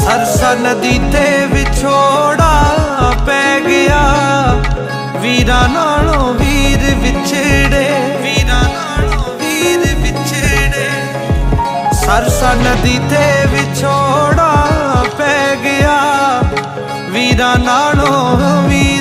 ਸਰਸਾ ਨਦੀ ਤੇ ਵਿਛੋੜਾ ਪੈ ਗਿਆ। ਵੀਰਾਂ ਨਾਲੋਂ ਵੀਰ ਵਿਛੜੇ। ਵੀਰਾਂ ਨਾਲੋਂ ਵੀਰ ਵਿਛੜੇ। ਸਰਸਾ ਨਦੀ ਤੇ ਵਿਛੋੜਾ ਪੈ ਗਿਆ ਵੀਰਾਂ ਨਾਲੋਂ ਵੀਰ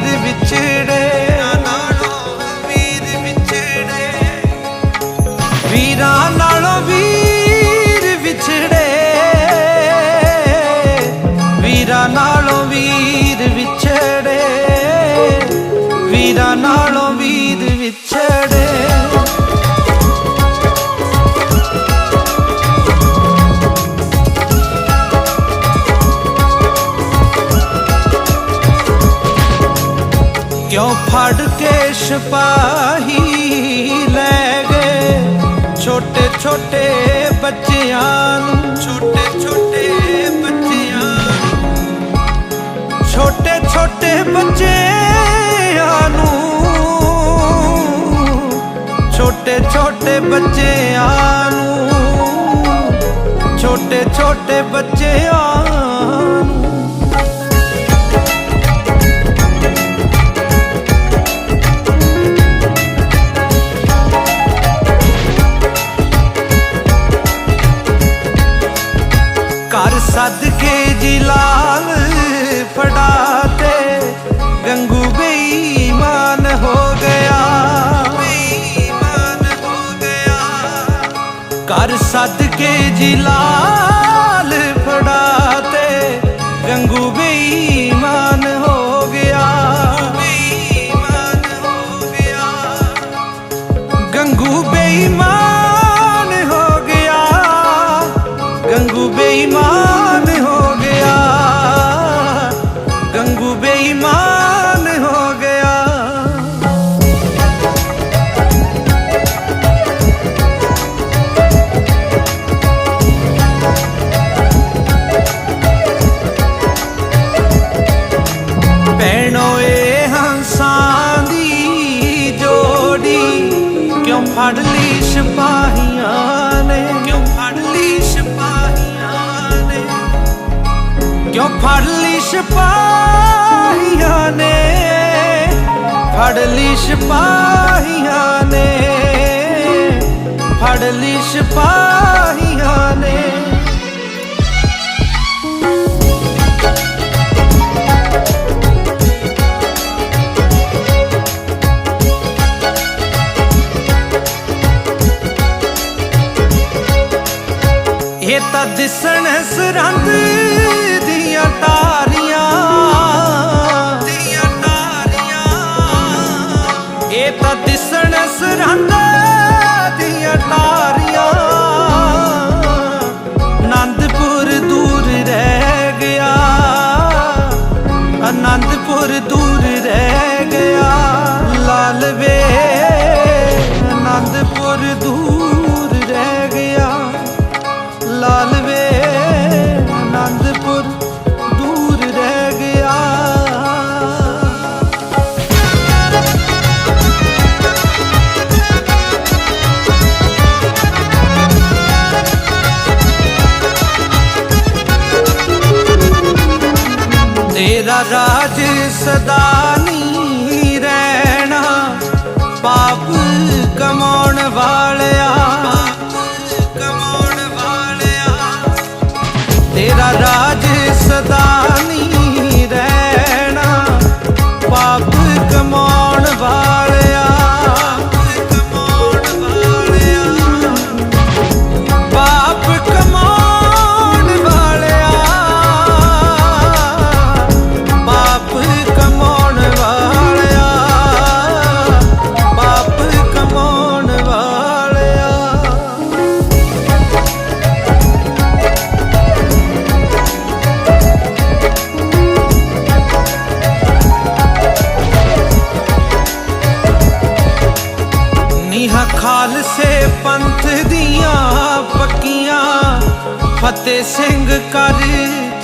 ਫੜ ਕੇ ਸਿਪਾਹੀ ਲੈ ਗਏ। ਛੋਟੇ ਛੋਟੇ ਬੱਚਿਆਂ ਨੂੰ, ਛੋਟੇ ਛੋਟੇ ਬੱਚਿਆਂ ਛੋਟੇ ਛੋਟੇ ਬੱਚਿਆਂ ਨੂੰ, ਛੋਟੇ ਛੋਟੇ ਬੱਚਿਆਂ ਨੂੰ, ਛੋਟੇ ਛੋਟੇ ਬੱਚਿਆਂ ਘਰ ਸੱਦ ਕੇ ਜੀ ਲਾਲ ਫੜਾਤੇ ਗੰਗੂ ਬੇਈਮਾਨ ਹੋ ਗਿਆ। ਬੇਈਮਾਨ ਹੋ ਗਿਆ। ਘਰ ਸੱਦ ਕੇ ਜੀ ਲਾਲ ਫੜ ਲਈ ਸਿਪਾਹੀਆਂ ਨੇ। ਕਿਉਂ ਫੜ ਲਈ ਸਿਪਾਹੀਆਂ ਨੇ? ਕਿਉਂ ਫੜ ਲਈ ਸਿਪਾਹੀਆਂ ਨੇ? ਫੜ ਲਈ ਸਿਪਾਹੀਆਂ ਨੇ। ਫੜ ਲਈ ਸਿਪਾਹੀਆਂ ਨੇ। ਤਾਂ ਦਿਸਣ ਸਰੰਦ ਦੀਆਂ ਟਾਰੀਆਂ ਦੀਆਂ ਟਾਰੀਆਂ ਇਹ ਤਾਂ ਦਿਸਣ ਸਰੰਦ ਦੀਆਂ ਟਾਰੀਆਂ ਆਨੰਦਪੁਰ ਦੂਰ ਰਹਿ ਗਿਆ ਆਨੰਦਪੁਰ ਦੂਰ ਰਹਿ ਗਿਆ। ਲਾਲ ਵੇ राज सदा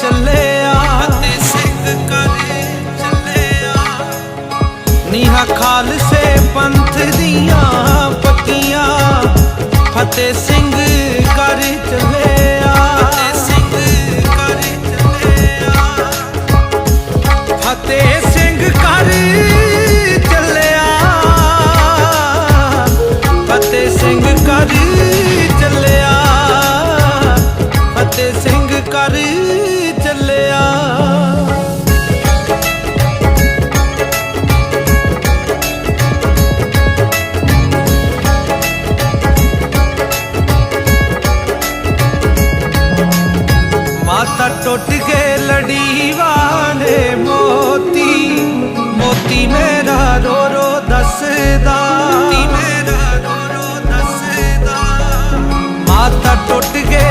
ਚੱਲਿਆ। ਤੇ ਸਿੰਘ ਕਰ ਚੱਲਿਆ। ਨੀਹਾ ਖਾਲਸੇ ਪੰਥ ਦੀਆਂ ਪੱਕੀਆਂ ਫਤਿਹ ਸਿੰਘ ਕਰ ਚੱਲੇ। ਕਰ ਚੱਲਿਆ। ਮਾਤਾ ਟੁੱਟ ਕੇ ਲੜੀ ਵਾਲੇ ਮੋਤੀ। ਮੋਤੀ ਮੇਰਾ ਰੋ ਰੋ ਦੱਸਦਾ। ਮੋਤੀ ਮੇਰਾ ਰੋ ਰੋ ਦੱਸਦਾ। ਮਾਤਾ ਟੁੱਟ ਕੇ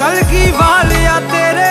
कल की वालिया तेरे